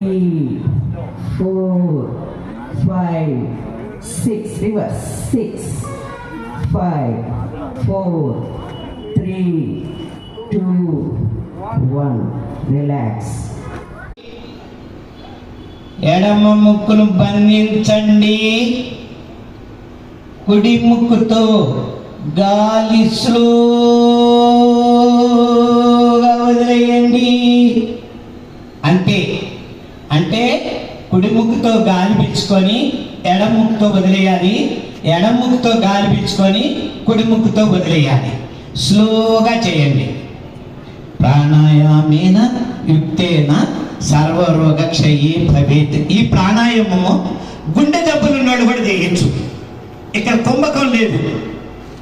three, four, five, six, reverse, six, five, four, three, two, one, relax. ఎడమ ముక్కును బంధించండి కుడి ముక్కుతో గాలి స్లోగా వదిలేయండి అంతే అంటే కుడి ముక్కుతో గాలి పీల్చుకొని ఎడమ ముక్కుతో వదిలేయాలి. ఎడమ ముక్కుతో గాలి పీల్చుకొని కుడి ముక్కుతో వదిలేయాలి. స్లోగా చేయండి. ప్రాణాయామేన యుక్తేన సర్వరోగ క్షయీ భవేత్. ఈ ప్రాణాయామము గుండె జబ్బులు ఉన్నోళ్ళు కూడా చేయొచ్చు ఇక్కడ కుంభకం లేదు.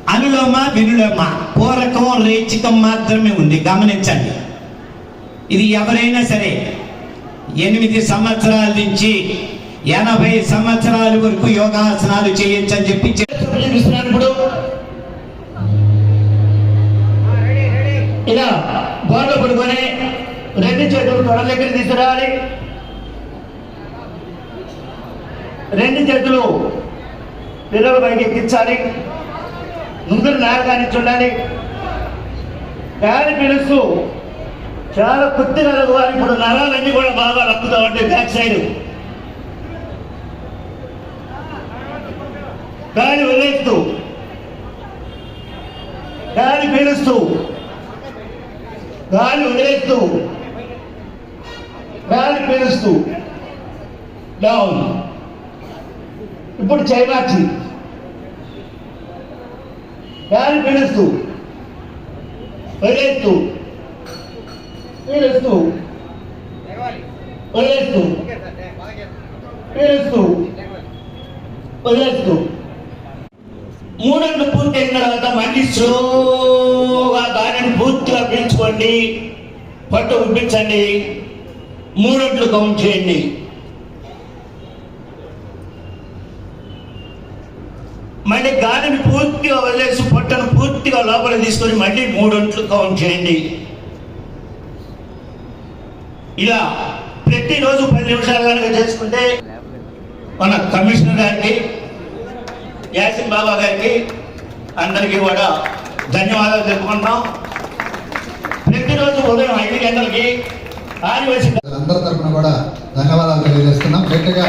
అనులోమ వినులోమ పూరకం రేచికం మాత్రమే ఉంది. గమనించండి. ఇది ఎవరైనా సరే ఎనిమిది సంవత్సరాల నుంచి ఎనభై సంవత్సరాల వరకు యోగాసనాలు చేయొచ్చు అని చెప్పి ఇలా బోర్డు పడుకొని రెండు చేతులు తొడ దగ్గర తీసుకురావాలి. రెండు చేతులు పిల్లల పైకి ఎక్కించాలి. ముందు నారగాని చూడాలి గాలి పిలుస్తూ చాలా కొద్దిగా లఘువాలి ఇప్పుడు నరాలన్నీ కూడా బాగా లక్కుతా ఉంటాయి బ్యాక్ సైడ్ గాలి వదిలేస్తూ గాలి పీలుస్తూ గాలి వదిలేస్తూ గాలి పీలుస్తూ డౌన్ ఇప్పుడు చైమాచి. గాలి పీలుస్తూ వదిలేస్తూ పీలుస్తూ వదిలేస్తూ పీలుస్తూ వదిలేస్తూ మూడొంట్లు పూర్తయిన తర్వాత మళ్ళీ స్లోగా దానిని పూర్తిగా పీల్చుకోండి. పట్టు ఉప్పించండి మూడొంట్లు కౌంట్ చేయండి. మళ్ళీ గాలిని పూర్తిగా వదిలేసి పొట్టను పూర్తిగా లోపల తీసుకొని మళ్ళీ మూడొంట్లు కౌంట్ చేయండి. ఇలా ప్రతిరోజు పది నిమిషాలు కనుక చేసుకుంటే మన కమిషనర్ గారికి యాసిన్ బాబా గారికి అందరికీ కూడా ధన్యవాదాలు చెప్పుకుంటున్నాం ప్రతిరోజు ఉదయం ఐదు గంటలకి ఆదివాసీ అందరి తరపున కూడా ధన్యవాదాలు తెలియజేస్తున్నాం. గట్టిగా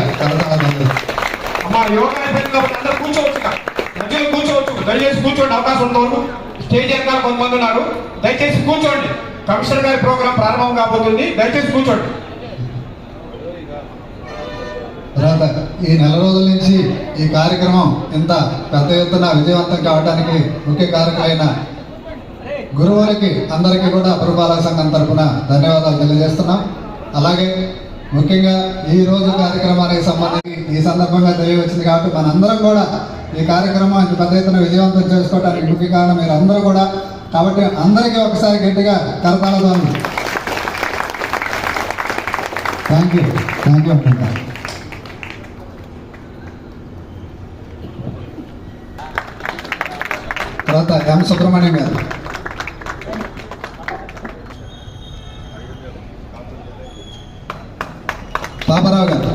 అమ్మా యోగా అందరూ కూర్చోవచ్చు. మధ్యలో కూర్చోవచ్చు. దయచేసి కూర్చోండి అవకాశం ఉన్నవారు స్టేజ్ వెనకాల కొంతమంది ఉన్నారు. దయచేసి కూర్చోండి. కమిషనర్ గారి ప్రోగ్రాం ప్రారంభం కాబోతుంది. దయచేసి కూర్చోండి. తర్వాత ఈ నెల రోజుల నుంచి ఈ కార్యక్రమం ఇంత పెద్ద ఎత్తున విజయవంతం కావడానికి ముఖ్య కారకులైన గురువులకి అందరికీ కూడా పురపాలక సంఘం తరఫున ధన్యవాదాలు తెలియజేస్తున్నాం. అలాగే ముఖ్యంగా ఈ రోజు కార్యక్రమానికి సంబంధించి ఈ సందర్భంగా తెలియవచ్చింది కాబట్టి మనందరం కూడా ఈ కార్యక్రమం ఇంత పెద్ద ఎత్తున విజయవంతం చేసుకోవడానికి ముఖ్య కారణం మీరు అందరూ కూడా కాబట్టి అందరికీ ఒకసారి గట్టిగా కరతాళతో థ్యాంక్ యూ థ్యాంక్ యూ అనుకుంటా తర్వాత ఎం సుబ్రహ్మణ్యం గారు. పాపరావు గారు.